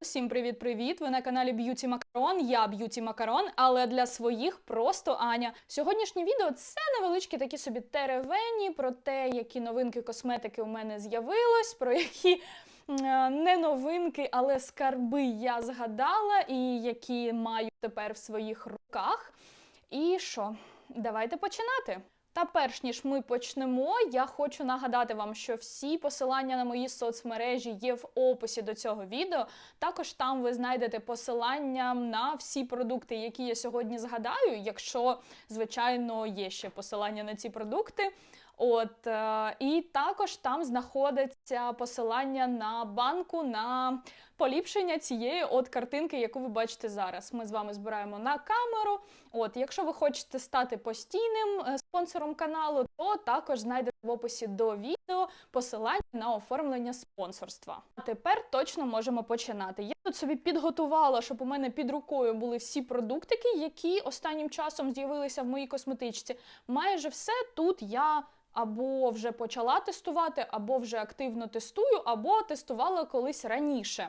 Всім привіт-привіт! Ви на каналі Б'юті Макарон. Я Б'юті Макарон, але для своїх просто Аня. Сьогоднішнє відео це невеличкі такі собі теревені про те, які новинки косметики у мене з'явилось, про які е, не новинки, але скарби я згадала і які маю тепер в своїх руках. І що? Давайте починати. Та перш ніж ми почнемо, я хочу нагадати вам, що всі посилання на мої соцмережі є в описі до цього відео. Також там ви знайдете посилання на всі продукти, які я сьогодні згадаю, якщо, звичайно, є ще посилання на ці продукти. От е, і також там знаходиться посилання на банку на поліпшення цієї от картинки, яку ви бачите зараз. Ми з вами збираємо на камеру. От, якщо ви хочете стати постійним е, спонсором каналу, то також знайдете в описі до відео посилання на оформлення спонсорства. А тепер точно можемо починати. Я тут собі підготувала, щоб у мене під рукою були всі продуктики, які останнім часом з'явилися в моїй косметичці. Майже все тут я. Або вже почала тестувати, або вже активно тестую, або тестувала колись раніше.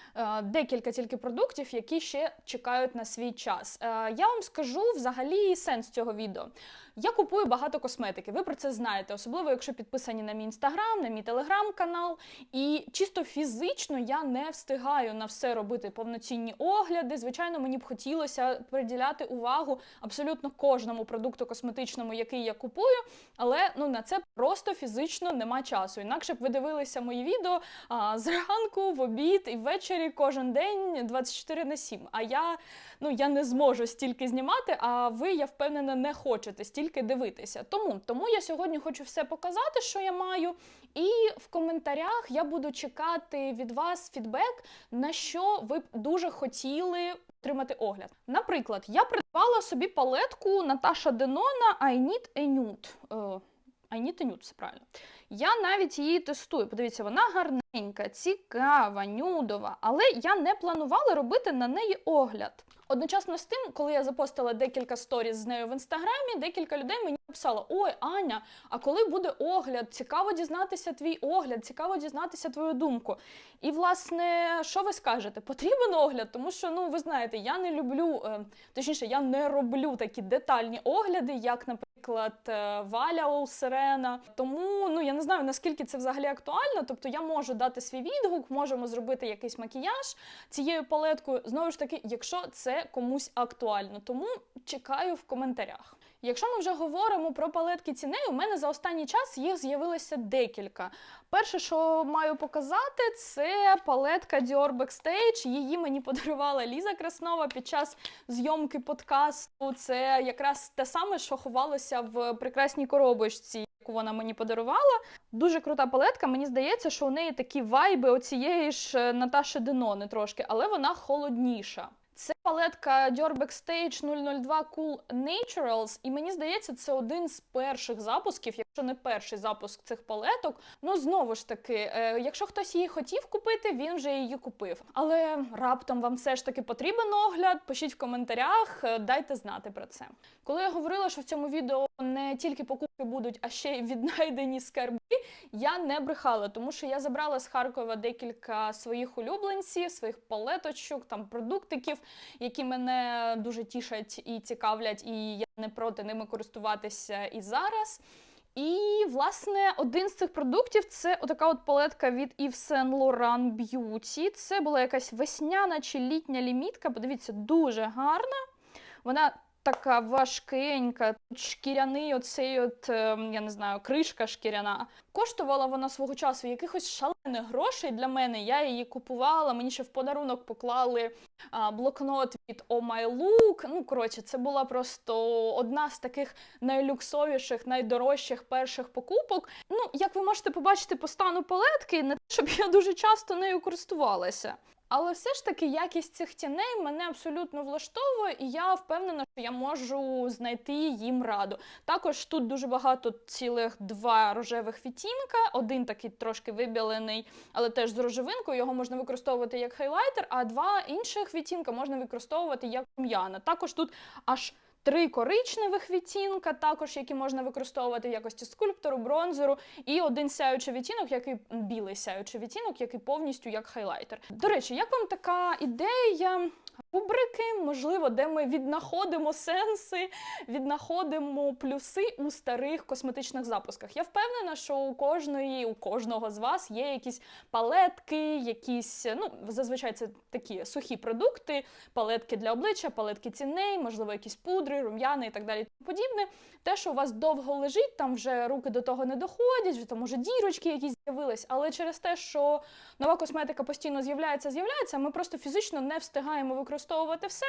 Декілька тільки продуктів, які ще чекають на свій час. Е, Я вам скажу взагалі сенс цього відео. Я купую багато косметики, ви про це знаєте, особливо якщо підписані на мій інстаграм, на мій телеграм-канал. І чисто фізично я не встигаю на все робити повноцінні огляди. Звичайно, мені б хотілося приділяти увагу абсолютно кожному продукту косметичному, який я купую, але ну на це просто фізично нема часу. Інакше б ви дивилися мої відео а, зранку, в обід і ввечері кожен день 24 на 7. А я ну я не зможу стільки знімати. А ви, я впевнена, не хочете стільки дивитися. Тому тому я сьогодні хочу все показати, що я маю. І в коментарях я буду чекати від вас фідбек, на що ви б дуже хотіли отримати огляд. Наприклад, я придбала собі палетку Наташа Денона I Need a Nude. Е, I Need a Nude, все правильно. Я навіть її тестую. Подивіться, вона гарненька, цікава, нюдова, але я не планувала робити на неї огляд. Одночасно з тим, коли я запостила декілька сторіз з нею в інстаграмі, декілька людей мені написало: Ой, Аня, а коли буде огляд? Цікаво дізнатися твій огляд, цікаво дізнатися твою думку. І, власне, що ви скажете? Потрібен огляд, тому що, ну, ви знаєте, я не люблю, е, точніше, я не роблю такі детальні огляди, як, наприклад, е, Валя Олсерена. Тому ну я не знаю наскільки це взагалі актуально. Тобто я можу дати свій відгук, можемо зробити якийсь макіяж цією палеткою. Знову ж таки, якщо це комусь актуально, тому чекаю в коментарях. Якщо ми вже говоримо про палетки ціней, у мене за останній час їх з'явилося декілька. Перше, що маю показати, це палетка Dior Backstage. Її мені подарувала Ліза Краснова під час зйомки подкасту. Це якраз те саме, що ховалося в прекрасній коробочці. Яку вона мені подарувала. Дуже крута палетка. Мені здається, що у неї такі вайби оцієї ж Наташі Денони трошки, але вона холодніша. Це палетка Dior Backstage 002 Cool Naturals, і мені здається, це один з перших запусків, якщо не перший запуск цих палеток. Ну знову ж таки, е, якщо хтось її хотів купити, він вже її купив. Але раптом вам все ж таки потрібен огляд. Пишіть в коментарях, е, дайте знати про це. Коли я говорила, що в цьому відео не тільки покупки будуть, а ще й віднайдені скарби, я не брехала, тому що я забрала з Харкова декілька своїх улюбленців, своїх палеточок, там продуктиків, які мене дуже тішать і цікавлять, і я не проти ними користуватися і зараз. І, власне, один з цих продуктів це отака от палетка від Yves Saint Laurent Beauty. Це була якась весняна чи літня лімітка. Подивіться, дуже гарна. Вона така важкенька, шкіряний оцей от, ем, я не знаю, кришка шкіряна. Коштувала вона свого часу якихось шалених грошей для мене. Я її купувала, мені ще в подарунок поклали блокнот від Oh My Look. Ну, коротше, це була просто одна з таких найлюксовіших, найдорожчих перших покупок. Ну, як ви можете побачити по стану палетки, не те, щоб я дуже часто нею користувалася. Але все ж таки якість цих тіней мене абсолютно влаштовує, і я впевнена, що я можу знайти їм раду. Також тут дуже багато цілих два рожевих відтінка, один такий трошки вибілений, але теж з рожевинкою. Його можна використовувати як хайлайтер, а два інших відтінка можна використовувати як рум'яна. Також тут аж три коричневих відтінка, також які можна використовувати в якості скульптору, бронзеру, і один сяючий відтінок, який білий сяючий відтінок, який повністю як хайлайтер. До речі, як вам така ідея? Рубрики, можливо, де ми віднаходимо сенси, віднаходимо плюси у старих косметичних запусках. Я впевнена, що у кожної, у кожного з вас є якісь палетки, якісь, ну зазвичай це такі сухі продукти, палетки для обличчя, палетки ціней, можливо, якісь пудри, рум'яни і так далі. Подібне. Те, що у вас довго лежить, там вже руки до того не доходять, вже там може дірочки якісь з'явились, але через те, що нова косметика постійно з'являється, з'являється, ми просто фізично не встигаємо використовувати все.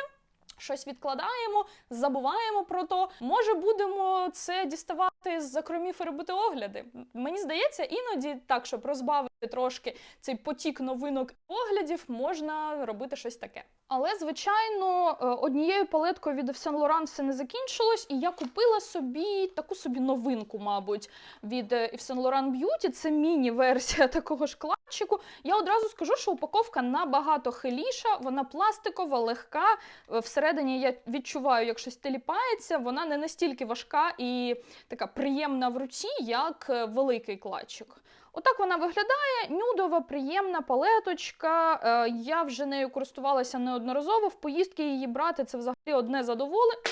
Щось відкладаємо, забуваємо про то. Може, будемо це діставати з закромів і робити огляди. Мені здається, іноді так, щоб розбавити трошки цей потік новинок оглядів, можна робити щось таке. Але, звичайно, е, однією палеткою від Saint Laurent все не закінчилось, і я купила собі таку собі новинку, мабуть, від е, Saint Laurent Beauty. Це міні-версія такого ж клатчику. Я одразу скажу, що упаковка набагато хиліша, вона пластикова, легка. Е, всередині я відчуваю, як щось теліпається, вона не настільки важка і така приємна в руці, як великий клатчик. Отак вона виглядає. Нюдова, приємна палеточка. Е, я вже нею користувалася неодноразово. В поїздки її брати це взагалі одне задоволення.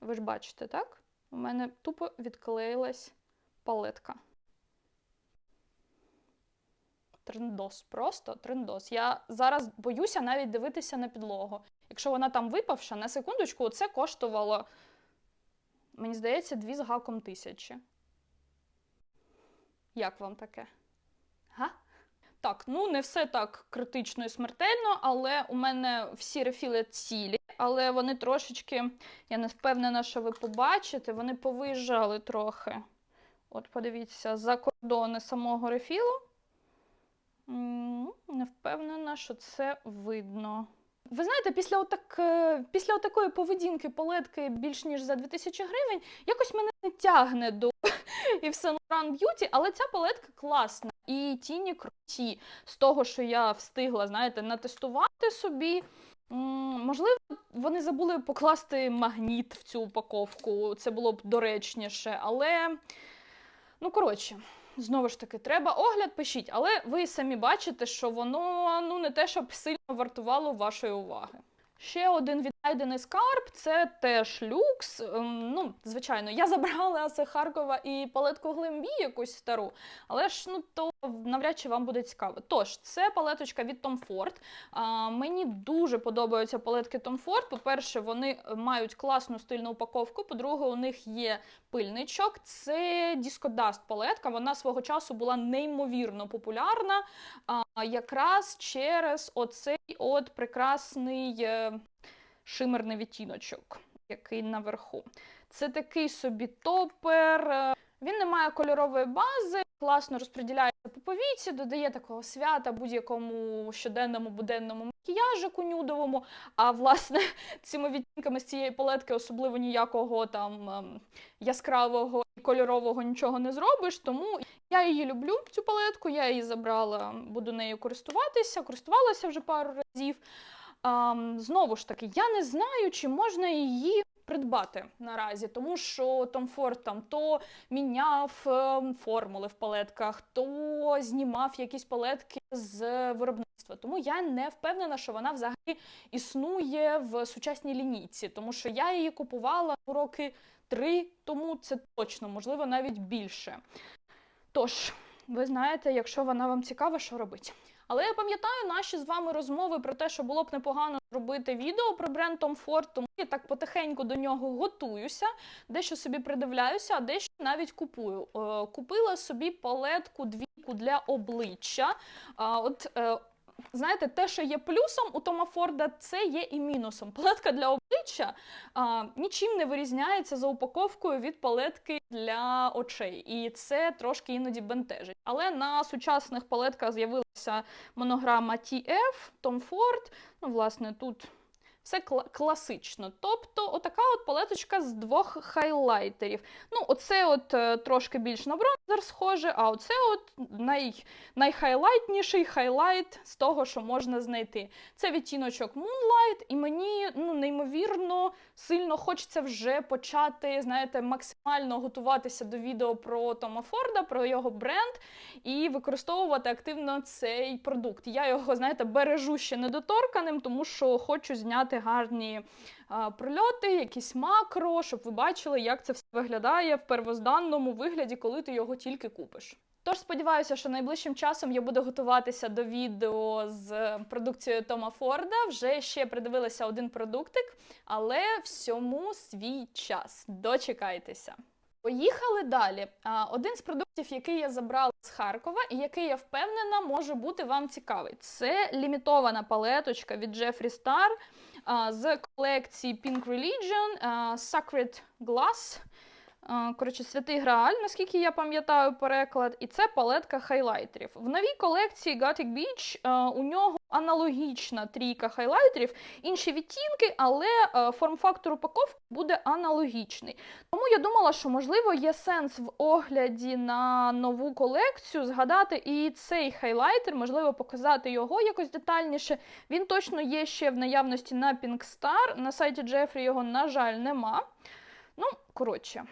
Ви ж бачите, так? У мене тупо відклеїлась палетка. Трендос, просто трендос. Я зараз боюся навіть дивитися на підлогу. Якщо вона там випавша, на секундочку, це коштувало, мені здається, дві з гаком тисячі. Як вам таке? Га? Так, ну не все так критично і смертельно, але у мене всі рефіли цілі, але вони трошечки, я не впевнена, що ви побачите, вони повиїжджали трохи. От, подивіться, за кордони самого рефілу. Не впевнена, що це видно. Ви знаєте, після отак, е, після отакої поведінки палетки більш ніж за 2000 гривень, якось мене не тягне до Yves Saint Laurent Beauty, але ця палетка класна. І тіні круті з того, що я встигла, знаєте, натестувати собі. Можливо, вони забули покласти магніт в цю упаковку, це було б доречніше, але, ну, коротше. Знову ж таки, треба огляд, пишіть, але ви самі бачите, що воно ну не те, щоб сильно вартувало вашої уваги. Ще один віднайдений скарб це теж люкс. Ем, ну, звичайно, я забрала з Харкова і палетку Глембі якусь стару, але ж ну то навряд чи вам буде цікаво. Тож, це палеточка від Tom Ford. А, Мені дуже подобаються палетки Tom Ford. По-перше, вони мають класну стильну упаковку. По-друге, у них є пильничок. Це Disco Dust палетка. Вона свого часу була неймовірно популярна, а, якраз через оцей от прекрасний е, шимерний відтіночок, який наверху. Це такий собі топер. Він не має кольорової бази, класно розподіляється по повіці, додає такого свята будь-якому щоденному буденному макіяжику нюдовому. А власне цими відтінками з цієї палетки особливо ніякого там ем, яскравого і кольорового нічого не зробиш. Тому я її люблю, цю палетку. Я її забрала, буду нею користуватися, користувалася вже пару разів. Знову ж таки, я не знаю, чи можна її придбати наразі, тому що Tom Ford там то міняв ем, формули в палетках, то знімав якісь палетки з виробництва. Тому я не впевнена, що вона взагалі існує в сучасній лінійці, тому що я її купувала роки три тому, це точно, можливо, навіть більше. Тож, ви знаєте, якщо вона вам цікава, що робити. Але я пам'ятаю наші з вами розмови про те, що було б непогано зробити відео про бренд Tom Ford, тому я так потихеньку до нього готуюся, дещо собі придивляюся, а дещо навіть купую. Е, купила собі палетку двійку для обличчя. От е, знаєте, те, що є плюсом у Тома Форда, це є і мінусом. Палетка для обличчя а, нічим не вирізняється за упаковкою від палетки для очей. І це трошки іноді бентежить. Але на сучасних палетках з'явилася монограма TF, Tom Ford. Ну, власне, тут Все кла- класично. Тобто, отака от палеточка з двох хайлайтерів. Ну, оце от е, трошки більш на бронзер схоже, а оце от най, найхайлайтніший хайлайт з того, що можна знайти. Це відтіночок Moonlight, і мені ну, неймовірно сильно хочеться вже почати, знаєте, максимально готуватися до відео про Тома Форда, про його бренд і використовувати активно цей продукт. Я його, знаєте, бережу ще недоторканим, тому що хочу зняти гарні а, прольоти, якісь макро, щоб ви бачили, як це все виглядає в первозданному вигляді, коли ти його тільки купиш. Тож сподіваюся, що найближчим часом я буду готуватися до відео з продукцією Тома Форда. Вже ще придивилася один продуктик, але всьому свій час. Дочекайтеся. Поїхали далі. Один з продуктів, який я забрала з Харкова, і який я впевнена може бути вам цікавий. Це лімітована палеточка від Jeffree Star а, з колекції Pink Religion а, Sacred Glass. Коротше, святий Грааль, наскільки я пам'ятаю переклад, і це палетка хайлайтерів. В новій колекції Gothic Beach у нього аналогічна трійка хайлайтерів, інші відтінки, але форм-фактор упаковки буде аналогічний. Тому я думала, що можливо є сенс в огляді на нову колекцію згадати і цей хайлайтер, можливо, показати його якось детальніше. Він точно є ще в наявності на Pink Star. На сайті Джефрі його, на жаль, нема. Ну, коротше.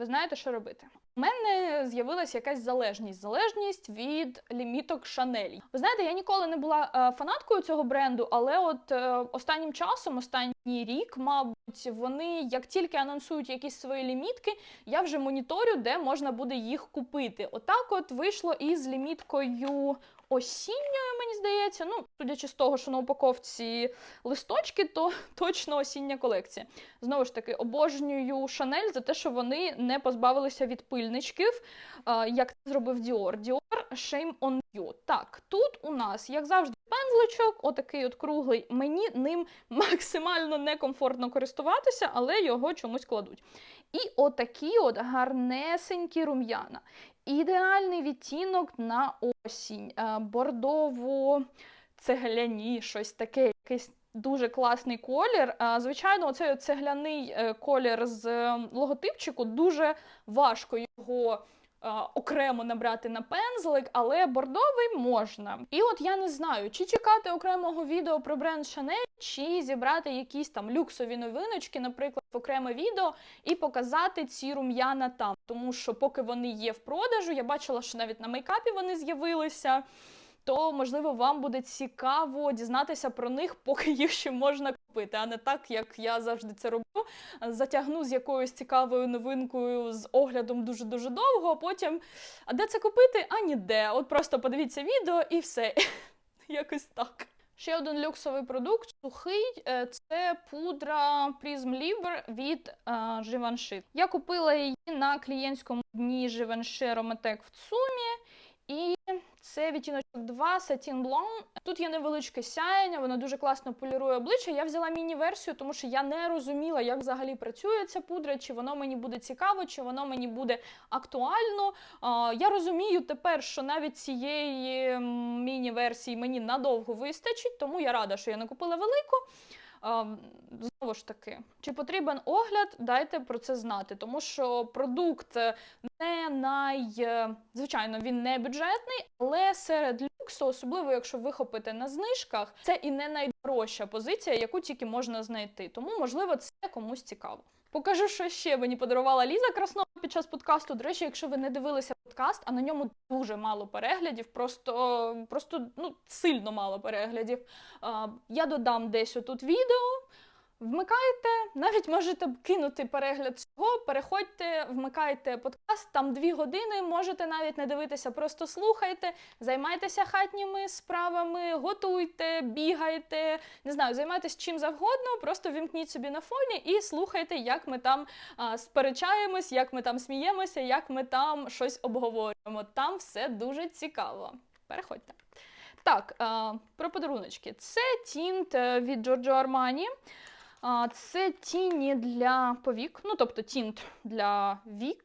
Ви знаєте, що робити. У мене з'явилася якась залежність залежність від ліміток Шанель. Ви знаєте, я ніколи не була е, фанаткою цього бренду, але от е, останнім часом, останній рік, мабуть, вони як тільки анонсують якісь свої лімітки, я вже моніторю, де можна буде їх купити. Отак, от вийшло із ліміткою. Осінньою, мені здається, ну, судячи з того, що на упаковці листочки, то точно осіння колекція. Знову ж таки, обожнюю Шанель за те, що вони не позбавилися від пильничків, як це зробив Dior. Dior Shame on You. Так, тут у нас, як завжди, пензличок, отакий от круглий. Мені ним максимально некомфортно користуватися, але його чомусь кладуть. І отакі от гарнесенькі рум'яна. Ідеальний відтінок на осінь, бордово, цегляні, щось таке, якийсь дуже класний колір. Звичайно, оцей цегляний е, колір з логотипчику дуже важко його. Окремо набрати на пензлик, але бордовий можна. І от я не знаю, чи чекати окремого відео про бренд Chanel, чи зібрати якісь там люксові новиночки, наприклад, в окреме відео, і показати ці рум'яна там. Тому що, поки вони є в продажу, я бачила, що навіть на мейкапі вони з'явилися. То, можливо, вам буде цікаво дізнатися про них, поки їх ще можна купити, а не так, як я завжди це роблю. Затягну з якоюсь цікавою новинкою з оглядом дуже-дуже довго, а потім, а де це купити? А ніде. От просто подивіться відео і все. Якось так. Ще один люксовий продукт сухий е, це пудра Prism Libre від е, Givenchy. Я купила її на клієнтському дні Givenchy Aromatec в Цумі. І це відтіночок 2 Satin Blanc. Тут є невеличке сяєння, воно дуже класно полірує обличчя. Я взяла міні-версію, тому що я не розуміла, як взагалі працює ця пудра, чи воно мені буде цікаво, чи воно мені буде актуально. Я розумію тепер, що навіть цієї міні-версії мені надовго вистачить, тому я рада, що я не купила велику. Знову ж таки, чи потрібен огляд, дайте про це знати, тому що продукт не най... звичайно, він не бюджетний, але серед люксу, особливо якщо вихопити на знижках, це і не найдорожча позиція, яку тільки можна знайти. Тому, можливо, це комусь цікаво. Покажу, що ще мені подарувала Ліза Краснова під час подкасту. До речі, якщо ви не дивилися подкаст, а на ньому дуже мало переглядів, просто просто ну, сильно мало переглядів. Я додам десь отут відео. Вмикайте, навіть можете кинути перегляд цього, переходьте, вмикайте подкаст, там дві години, можете навіть не дивитися, просто слухайте, займайтеся хатніми справами, готуйте, бігайте, не знаю, займайтесь чим завгодно, просто вімкніть собі на фоні і слухайте, як ми там а, сперечаємось, як ми там сміємося, як ми там щось обговорюємо. Там все дуже цікаво. Переходьте. Так, про подаруночки. Це тінт е, від Giorgio Armani. Це тіні для повік, ну тобто тінт для вік.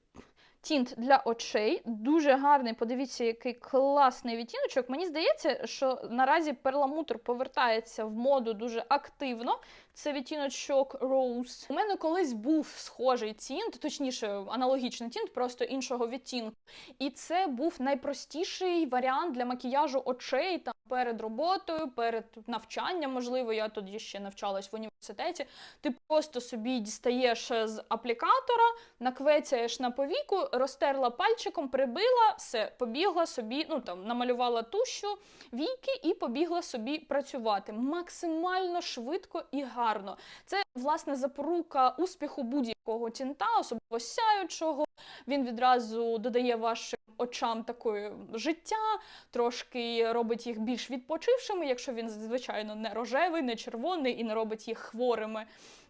тінт для очей. Дуже гарний. Подивіться, який класний відтіночок. Мені здається, що наразі перламутр повертається в моду дуже активно. Це відтіночок Rose. У мене колись був схожий тінт, точніше, аналогічний тінт, просто іншого відтінку. І це був найпростіший варіант для макіяжу очей там перед роботою, перед навчанням. Можливо, я тоді ще навчалась в університеті. Ти просто собі дістаєш з аплікатора, наквецяєш на повіку, розтерла пальчиком, прибила, все, побігла собі, ну там намалювала тущу, війки і побігла собі працювати максимально швидко і гарно. Це власне запорука успіху будь-якого тінта, особливо сяючого. Він відразу додає вашим очам такої життя, трошки робить їх більш відпочившими, якщо він, звичайно, не рожевий, не червоний і не робить їх хворими.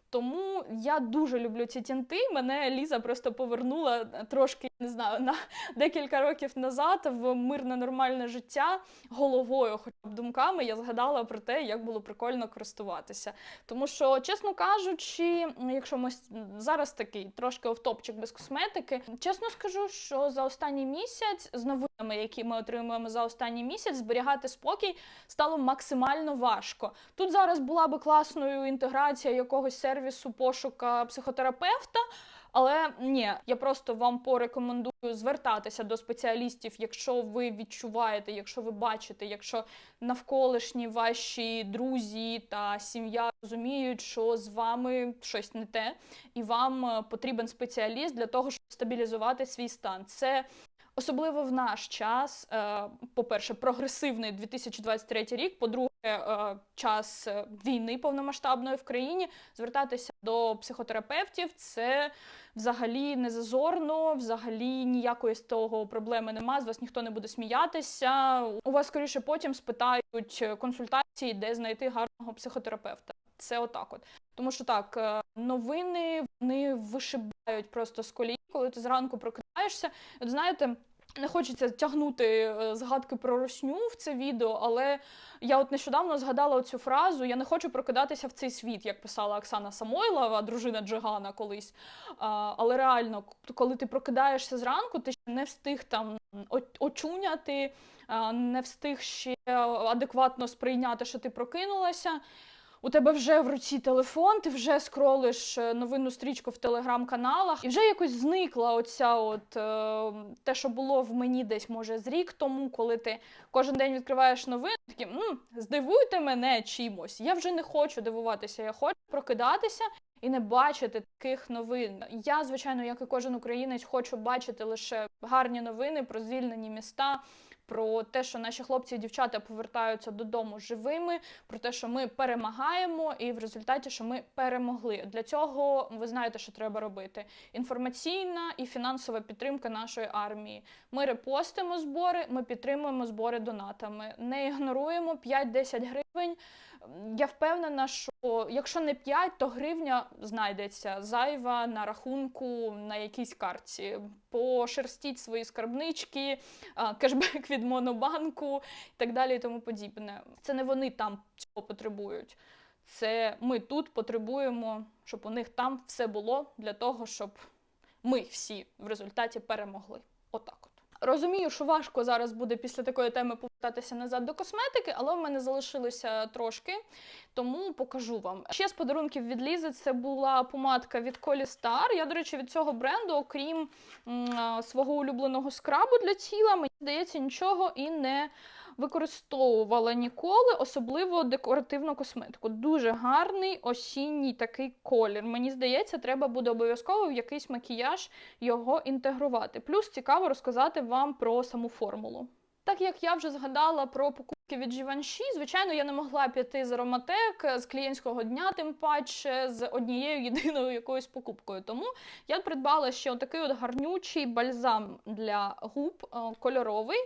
Тому я дуже люблю ці тінти. Мене Ліза просто повернула трошки, не знаю, на декілька років назад в мирне нормальне життя головою, хоча б думками, я згадала про те, як було прикольно користуватися. Тому що, чесно кажучи, якщо ми зараз такий трошки офтопчик без косметики, чесно скажу, що за останній місяць з новинами, які ми отримуємо за останній місяць, зберігати спокій стало максимально важко. Тут зараз була би класною інтеграція якогось сервісу пошука психотерапевта. Але ні, я просто вам порекомендую звертатися до спеціалістів, якщо ви відчуваєте, якщо ви бачите, якщо навколишні ваші друзі та сім'я розуміють, що з вами щось не те, і вам е, потрібен спеціаліст для того, щоб стабілізувати свій стан. Це Особливо в наш час, е, по-перше, прогресивний 2023 рік, по-друге, е, час е, війни повномасштабної в країні, звертатися до психотерапевтів це взагалі не зазорно, взагалі ніякої з того проблеми нема, з вас ніхто не буде сміятися. У вас скоріше потім спитають консультації, де знайти гарного психотерапевта. Це отак от. Тому що так, е, новини вони вишибають просто з колії, коли ти зранку прокидаєшся. От знаєте, не хочеться тягнути е, згадки про росню в це відео, але я от нещодавно згадала цю фразу: я не хочу прокидатися в цей світ, як писала Оксана Самойлова, дружина Джигана колись. А, але реально, коли ти прокидаєшся зранку, ти ще не встиг там очуняти, не встиг ще адекватно сприйняти, що ти прокинулася. У тебе вже в руці телефон, ти вже скролиш е, новинну стрічку в телеграм-каналах, і вже якось зникла оця от е, те, що було в мені десь, може, з рік тому, коли ти кожен день відкриваєш новини, такі «М, здивуйте мене чимось. Я вже не хочу дивуватися, я хочу прокидатися і не бачити таких новин. Я, звичайно, як і кожен українець, хочу бачити лише гарні новини про звільнені міста. Про те, що наші хлопці і дівчата повертаються додому живими, про те, що ми перемагаємо, і в результаті, що ми перемогли. Для цього ви знаєте, що треба робити: інформаційна і фінансова підтримка нашої армії. Ми репостимо збори, ми підтримуємо збори донатами, не ігноруємо 5-10 гривень. Я впевнена, що якщо не 5, то гривня знайдеться зайва на рахунку на якійсь картці. Пошерстіть свої скарбнички, кешбек від монобанку і так далі і тому подібне. Це не вони там цього потребують. Це ми тут потребуємо, щоб у них там все було для того, щоб ми всі в результаті перемогли. Отак от. Розумію, що важко зараз буде після такої теми повертатися назад до косметики, але в мене залишилося трошки, тому покажу вам. Ще з подарунків від Лізи це була помадка від Collie Star. Я, до речі, від цього бренду, окрім м, свого улюбленого скрабу для тіла, мені здається, нічого і не використовувала ніколи, особливо декоративну косметику. Дуже гарний осінній такий колір. Мені здається, треба буде обов'язково в якийсь макіяж його інтегрувати. Плюс цікаво розказати вам про саму формулу. Так як я вже згадала про покупки від Givenchy, звичайно, я не могла піти з ароматек з клієнтського дня, тим паче з однією єдиною якоюсь покупкою. Тому я придбала ще отакий от гарнючий бальзам для губ е, кольоровий.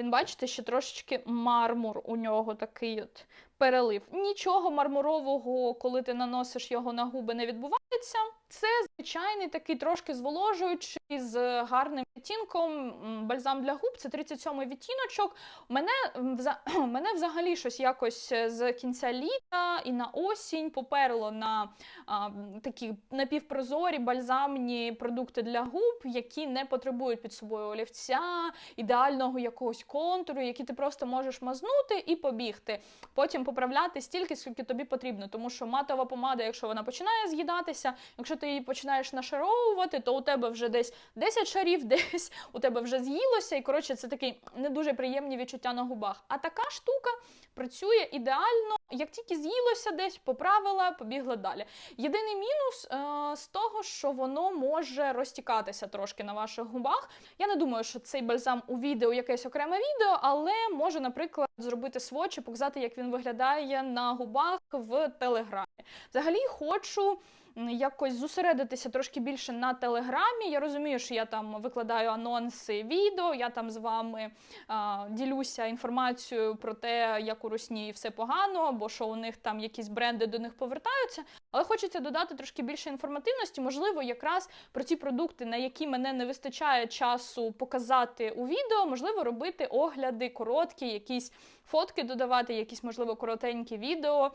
Він, бачите, ще трошечки мармур у нього такий от перелив. Нічого мармурового, коли ти наносиш його на губи, не відбувається. Це звичайний такий трошки зволожуючий з гарним відтінком бальзам для губ. Це 37-й відтіночок. Мене, мене взагалі щось якось з кінця літа і на осінь поперло на а, такі напівпрозорі бальзамні продукти для губ, які не потребують під собою олівця, ідеального якогось контуру, які ти просто можеш мазнути і побігти. Потім поправляти стільки, скільки тобі потрібно. Тому що матова помада, якщо вона починає з'їдатися, якщо ти її починаєш нашаровувати, то у тебе вже десь 10 шарів, десь у тебе вже з'їлося, і коротше, це такі не дуже приємні відчуття на губах. А така штука працює ідеально, як тільки з'їлося десь, поправила, побігла далі. Єдиний мінус е, з того, що воно може розтікатися трошки на ваших губах. Я не думаю, що цей бальзам у відео якесь окреме відео, але можу, наприклад, зробити сводч і показати, як він виглядає на губах в телеграмі. Взагалі хочу. Якось зосередитися трошки більше на телеграмі. Я розумію, що я там викладаю анонси відео, я там з вами а, ділюся інформацією про те, як у Росії все погано, або що у них там якісь бренди до них повертаються. Але хочеться додати трошки більше інформативності, можливо, якраз про ті продукти, на які мене не вистачає часу показати у відео, можливо, робити огляди короткі, якісь фотки додавати, якісь, можливо, коротенькі відео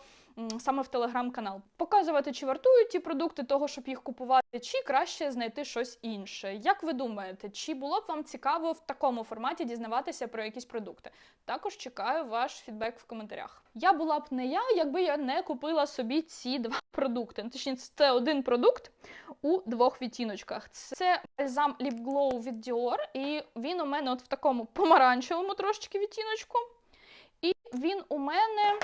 саме в телеграм-канал. Показувати, чи вартують ті продукти того, щоб їх купувати, чи краще знайти щось інше. Як ви думаєте, чи було б вам цікаво в такому форматі дізнаватися про якісь продукти? Також чекаю ваш фідбек в коментарях. Я була б не я, якби я не купила собі ці два продукти. Ну, Точніше, це один продукт у двох відтіночках. Це бальзам Lip Glow від Dior, і він у мене от в такому помаранчевому трошечки відтіночку. І він у мене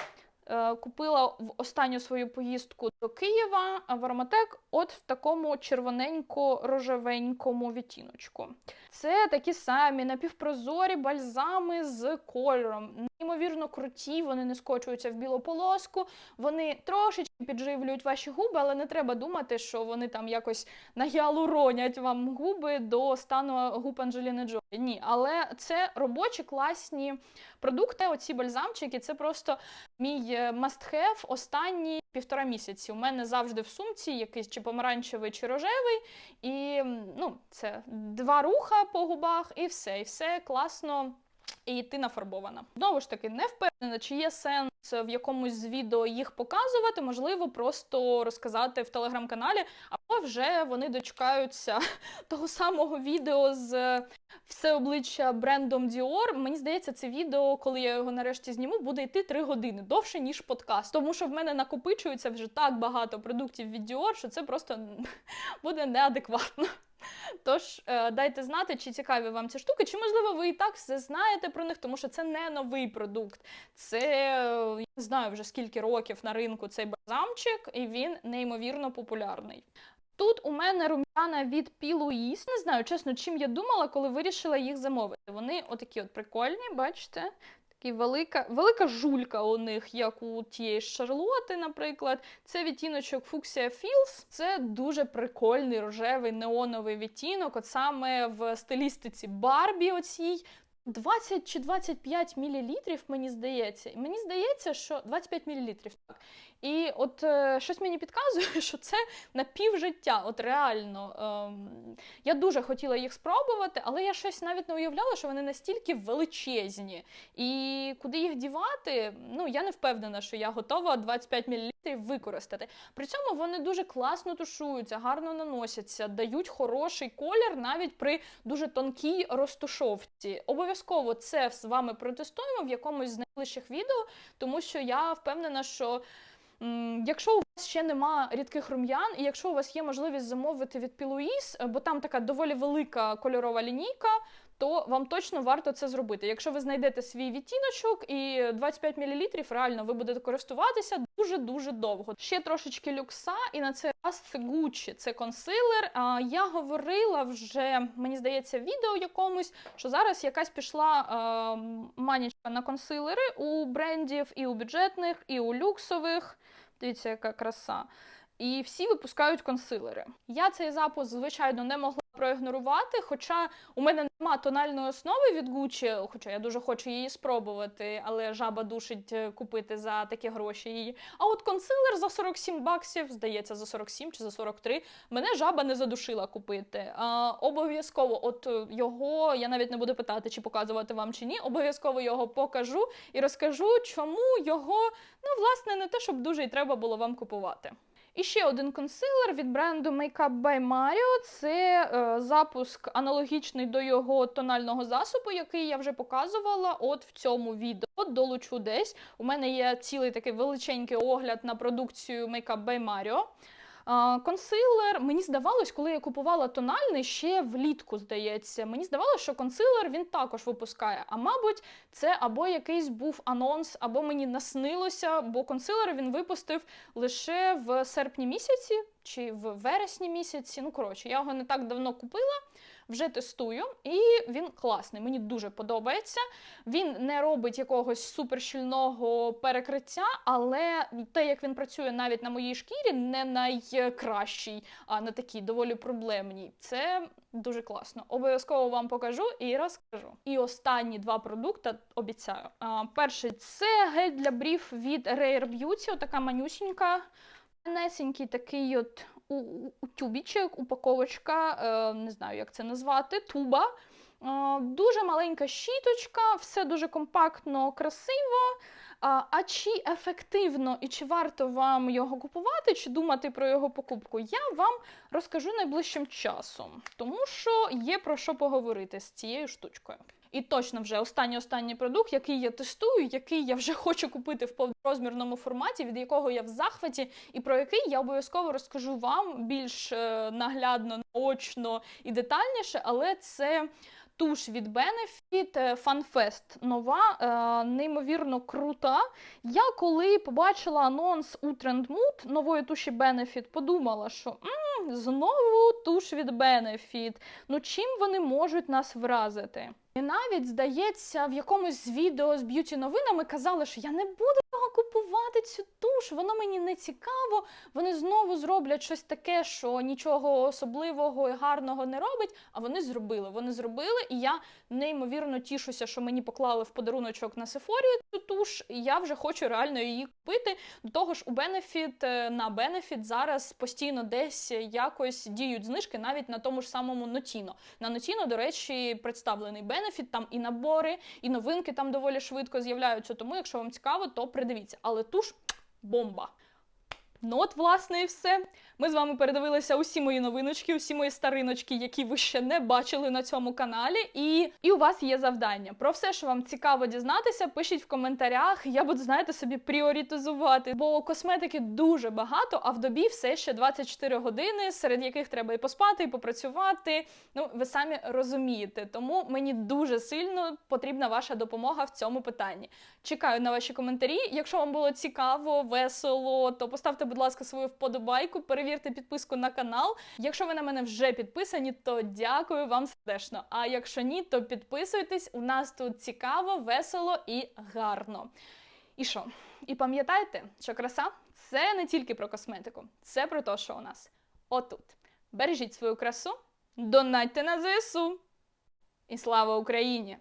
купила в останню свою поїздку до Києва в Ароматек от в такому червоненько-рожевенькому відтіночку. Це такі самі напівпрозорі бальзами з кольором. Неймовірно круті, вони не скочуються в білу полоску, вони трошечки підживлюють ваші губи, але не треба думати, що вони там якось нагіалуронять вам губи до стану губ Анджеліни Джолі. Ні, але це робочі класні продукти. Оці бальзамчики, це просто мій must-have останні півтора місяці. У мене завжди в сумці якийсь чи помаранчевий, чи рожевий, і ну, це два руха по губах, і все, і все класно. І ти нафарбована. Знову ж таки, не впевнена, чи є сенс в якомусь з відео їх показувати, можливо, просто розказати в телеграм-каналі, або вже вони дочекаються того самого відео з все обличчя брендом Dior. Мені здається, це відео, коли я його нарешті зніму, буде йти 3 години довше, ніж подкаст. Тому що в мене накопичується вже так багато продуктів від Dior, що це просто буде неадекватно. Тож е, дайте знати, чи цікаві вам ці штуки, чи можливо ви і так все знаєте про них, тому що це не новий продукт. Це е, я не знаю вже скільки років на ринку цей бальзамчик, і він неймовірно популярний. Тут у мене рум'яна від. Louise. Не знаю, чесно, чим я думала, коли вирішила їх замовити. Вони отакі от прикольні, бачите? Такі велика, велика жулька у них, як у тієї Шарлоти, наприклад. Це відтіночок Fuchsia Філс. Це дуже прикольний рожевий неоновий відтінок, от саме в стилістиці Барбі оцій. 20 чи 25 мілілітрів, мені здається. Мені здається, що 25 мілілітрів, так. І от е, щось мені підказує, що це на півжиття. От реально. Ем, я дуже хотіла їх спробувати, але я щось навіть не уявляла, що вони настільки величезні. І куди їх дівати, ну я не впевнена, що я готова 25 мл використати. При цьому вони дуже класно тушуються, гарно наносяться, дають хороший колір навіть при дуже тонкій розтушовці. Обов'язково це з вами протестуємо в якомусь з найближчих відео, тому що я впевнена, що. Якщо у вас ще нема рідких рум'ян, і якщо у вас є можливість замовити від Пілуїс, бо там така доволі велика кольорова лінійка, то вам точно варто це зробити. Якщо ви знайдете свій відтіночок і 25 мл, реально ви будете користуватися дуже-дуже довго. Ще трошечки люкса, і на цей раз це Gucci, це консилер. А, я говорила вже, мені здається, відео якомусь, що зараз якась пішла а, манічка на консилери у брендів і у бюджетних, і у люксових. Дивіться, яка краса. І всі випускають консилери. Я цей запуск, звичайно, не могла проігнорувати, хоча у мене нема тональної основи від Gucci, хоча я дуже хочу її спробувати, але жаба душить е, купити за такі гроші її. А от консилер за 47 баксів, здається, за 47 чи за 43, мене жаба не задушила купити. А, обов'язково, от е, його я навіть не буду питати, чи показувати вам чи ні. Обов'язково його покажу і розкажу, чому його, ну, власне, не те, щоб дуже й треба було вам купувати. І ще один консилер від бренду Makeup by Mario. Це е, запуск аналогічний до його тонального засобу, який я вже показувала. От в цьому відео долучу десь. У мене є цілий такий величенький огляд на продукцію Makeup by Mario. Консилер, мені здавалось, коли я купувала тональний ще влітку, здається. Мені здавалося, що консилер він також випускає. А мабуть, це або якийсь був анонс, або мені наснилося, бо консилер він випустив лише в серпні місяці чи в вересні місяці. Ну, коротше, я його не так давно купила. Вже тестую, і він класний. Мені дуже подобається. Він не робить якогось суперщільного перекриття, але те, як він працює навіть на моїй шкірі, не найкращий, а на такій доволі проблемній. Це дуже класно. Обов'язково вам покажу і розкажу. І останні два продукти обіцяю. Перший це гель для брів від Rare Beauty, така манюсінька. Несенький такий от тюбічок, упаковочка, е, не знаю, як це назвати, туба. Е, дуже маленька щіточка, все дуже компактно, красиво. А чи ефективно і чи варто вам його купувати, чи думати про його покупку, я вам розкажу найближчим часом, тому що є про що поговорити з цією штучкою. І точно вже останній останній продукт, який я тестую, який я вже хочу купити в повнорозмірному форматі, від якого я в захваті, і про який я обов'язково розкажу вам більш е, наглядно, наочно і детальніше, але це. Туш від Benefit е, FunFest нова, е, неймовірно крута. Я коли побачила анонс у Trendmood нової туші Benefit, подумала, що м, знову туш від Benefit. Ну чим вони можуть нас вразити? І навіть, здається, в якомусь відео з б'юті новинами казали, що я не буду його купувати цю туш, воно мені не цікаво. Вони знову зроблять щось таке, що нічого особливого і гарного не робить. А вони зробили. Вони зробили, і я неймовірно тішуся, що мені поклали в подаруночок на Сефорі цю туш. І я вже хочу реально її купити. До того ж, у Benefit, е, на Benefit зараз постійно десь якось діють знижки навіть на тому ж самому Notino. На Notino, до речі, представлений Benefit, там і набори, і новинки там доволі швидко з'являються. Тому, якщо вам цікаво, то придивіться. Але туш бомба. Ну от, власне, і все. Ми з вами передивилися усі мої новиночки, усі мої стариночки, які ви ще не бачили на цьому каналі. І і у вас є завдання. Про все, що вам цікаво дізнатися, пишіть в коментарях. Я буду, знаєте, собі пріоритизувати, бо косметики дуже багато, а в добі все ще 24 години, серед яких треба і поспати, і попрацювати. Ну, ви самі розумієте. Тому мені дуже сильно потрібна ваша допомога в цьому питанні. Чекаю на ваші коментарі. Якщо вам було цікаво, весело, то поставте, будь ласка, свою вподобайку. Перевірте підписку на канал. Якщо ви на мене вже підписані, то дякую вам сердечно. А якщо ні, то підписуйтесь. У нас тут цікаво, весело і гарно. І що? І пам'ятайте, що краса це не тільки про косметику, це про те, що у нас отут. Бережіть свою красу, донатьте на ЗСУ. І слава Україні!